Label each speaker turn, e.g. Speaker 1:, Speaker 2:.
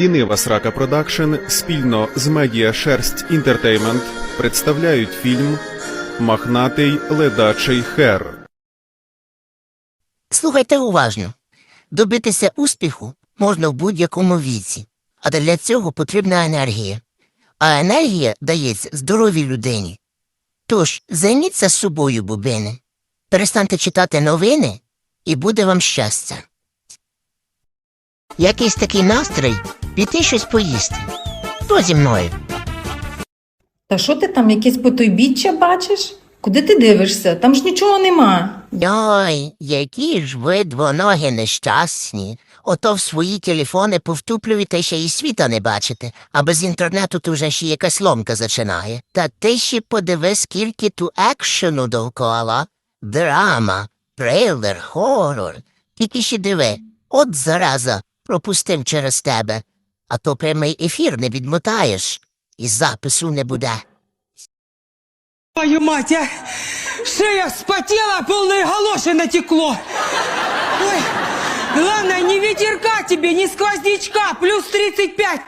Speaker 1: Лінива Срака Продакшн спільно з медіа Шерсть Інтертеймент представляють фільм Махнатий ледачий хер.
Speaker 2: Слухайте уважно. Добитися успіху можна в будь-якому віці, а для цього потрібна енергія. А енергія дається здоровій людині. Тож займіться собою, бубини. Перестаньте читати новини, і буде вам щастя. Якийсь такий настрій піти щось поїсти. Хто зі мною?
Speaker 3: Та що ти там якесь потойбіччя бачиш? Куди ти дивишся? Там ж нічого нема.
Speaker 2: Ой, які ж ви двоногі нещасні. Ото в свої телефони повтуплюєте ще і світа не бачите, а без інтернету тут вже ще якась ломка зачинає. Та ти ще подиви, скільки ту екшену довкола. Драма, трейлер, хорор. Тільки ще диви, от зараза, пропустив через тебе. А то прямий ефір не відмотаєш, і запису не буде.
Speaker 4: Твою мать, я Шея вспотела, полные галоши натекло. Ой, главное, не ветерка тебе, не сквознячка, плюс 35.